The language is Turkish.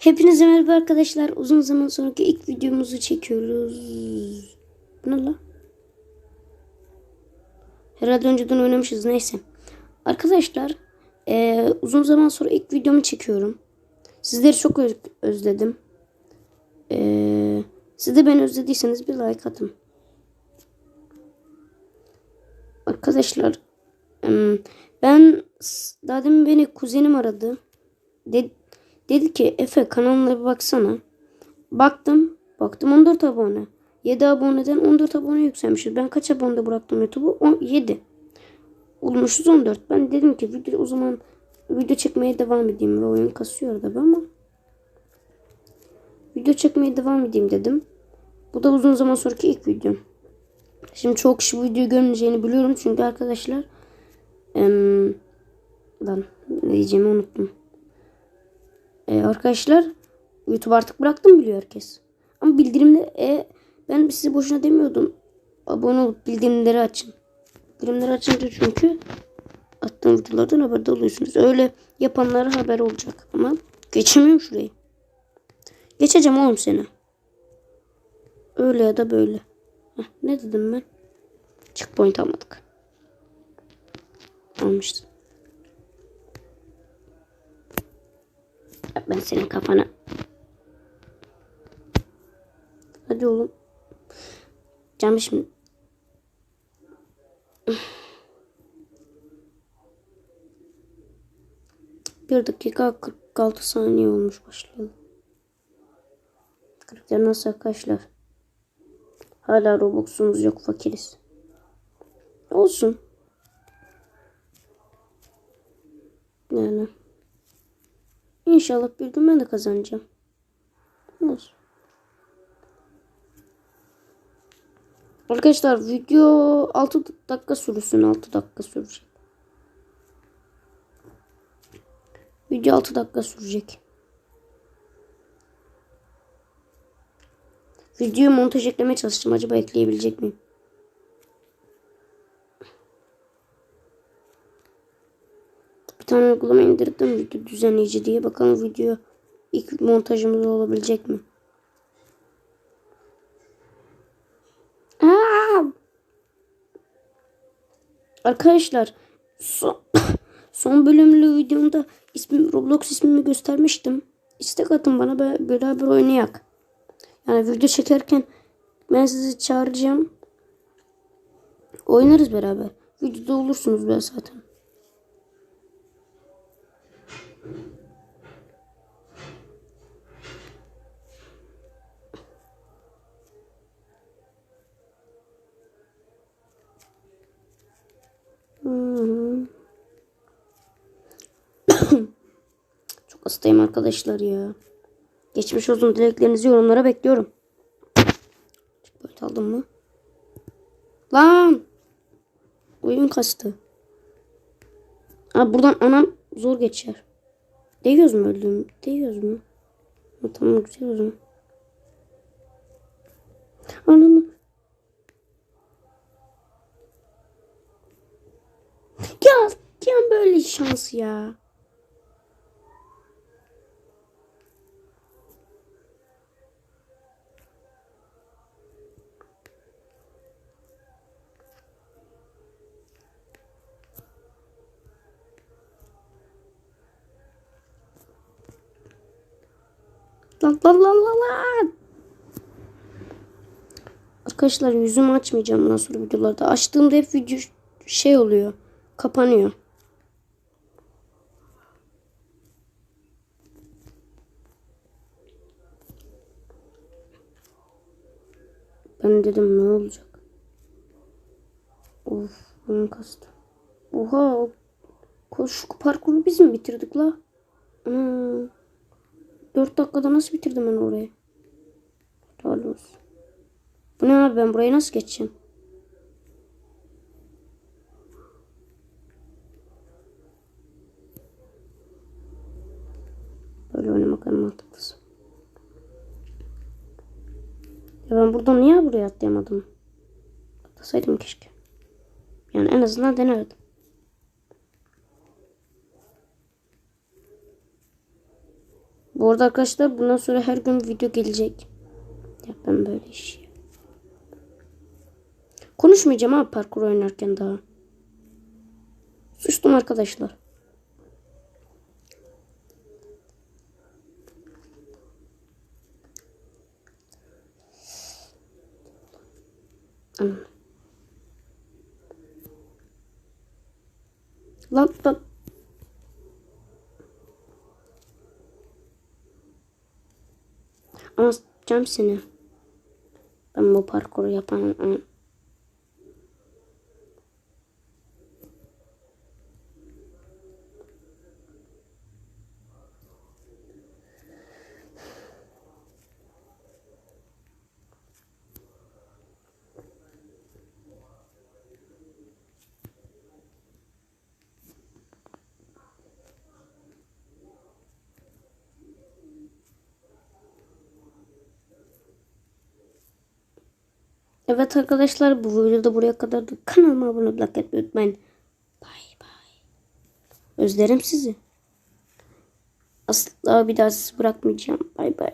Hepinize merhaba arkadaşlar. Uzun zaman sonraki ilk videomuzu çekiyoruz. Bu ne la? Herhalde önceden oynamışız. Neyse. Arkadaşlar eee, uzun zaman sonra ilk videomu çekiyorum. Sizleri çok öz- özledim. Eee, siz de beni özlediyseniz bir like atın. Arkadaşlar ben daha demin beni kuzenim aradı. De- dedi ki Efe kanalına bir baksana. Baktım. Baktım 14 abone. 7 aboneden 14 abone yükselmişiz. Ben kaç abonede bıraktım YouTube'u? 7. Olmuşuz 14. Ben dedim ki video o zaman video çekmeye devam edeyim ve oyun kasıyor tabi ama video çekmeye devam edeyim dedim. Bu da uzun zaman sonraki ilk videom. Şimdi çok kişi bu videoyu görmeyeceğini biliyorum çünkü arkadaşlar em, ne diyeceğimi unuttum. E, arkadaşlar YouTube artık bıraktım biliyor herkes. Ama bildirimde e, ben size boşuna demiyordum. Abone olup bildirimleri açın. Bildirimleri açınca çünkü attığım videolardan haberdar oluyorsunuz. Öyle yapanlara haber olacak. Ama geçemiyorum şurayı. Geçeceğim oğlum seni. Öyle ya da böyle. Heh, ne dedim ben? Checkpoint almadık. Almışız. Ben senin kafana. Hadi oğlum. Canım şimdi. Bir dakika 46 saniye olmuş başlayalım. Karakter nasıl arkadaşlar? Hala Robux'umuz yok fakiriz. Olsun. Yani. İnşallah bir gün ben de kazanacağım. Olsun. Arkadaşlar video 6 dakika sürsün 6 dakika sürecek. Video 6 dakika sürecek. Videoyu montaj eklemeye çalıştım. Acaba ekleyebilecek miyim? Tane uygulama indirdim video düzenleyici diye. Bakalım video ilk montajımız olabilecek mi? Aa! Arkadaşlar son, son bölümlü videomda ismim Roblox ismimi göstermiştim. İstek atın bana be- beraber oynayak. Yani video çekerken ben sizi çağıracağım. Oynarız beraber. Videoda olursunuz ben zaten. Hı-hı. Çok hastayım arkadaşlar ya. Geçmiş olsun dileklerinizi yorumlara bekliyorum. Çıkboyut aldım mı? Lan! Oyun kastı. Aa, buradan anam zor geçer. Değiyoruz mu öldüm? Değiyoruz mu? Ha, tamam güzel o zaman. Anam. Ya, ya böyle şans ya. Lan lan lan lan lan. Arkadaşlar yüzümü açmayacağım bundan sonra videolarda. Açtığımda hep video şey oluyor. Kapanıyor. Ben dedim ne olacak? Of oyun kastı. Oha o koş parkuru biz mi bitirdik la? Ana. 4 dakikada nasıl bitirdim ben orayı? Helal. Bu ne abi ben burayı nasıl geçeceğim? Böyle oynamak en mantıklısı. Ya ben buradan niye buraya atlayamadım? Atlasaydım keşke. Yani en azından denerdim. Bu arada arkadaşlar bundan sonra her gün video gelecek. Ya ben böyle iş. Konuşmayacağım abi parkur oynarken daha. Sustum arkadaşlar. Lan lan. Cam seni. Ben bu parkuru yapan Evet arkadaşlar bu videoda buraya kadardı. Kanalıma abone olmayı like etmeyi unutmayın. Bay bay. Özlerim sizi. Asla bir daha sizi bırakmayacağım. Bay bay.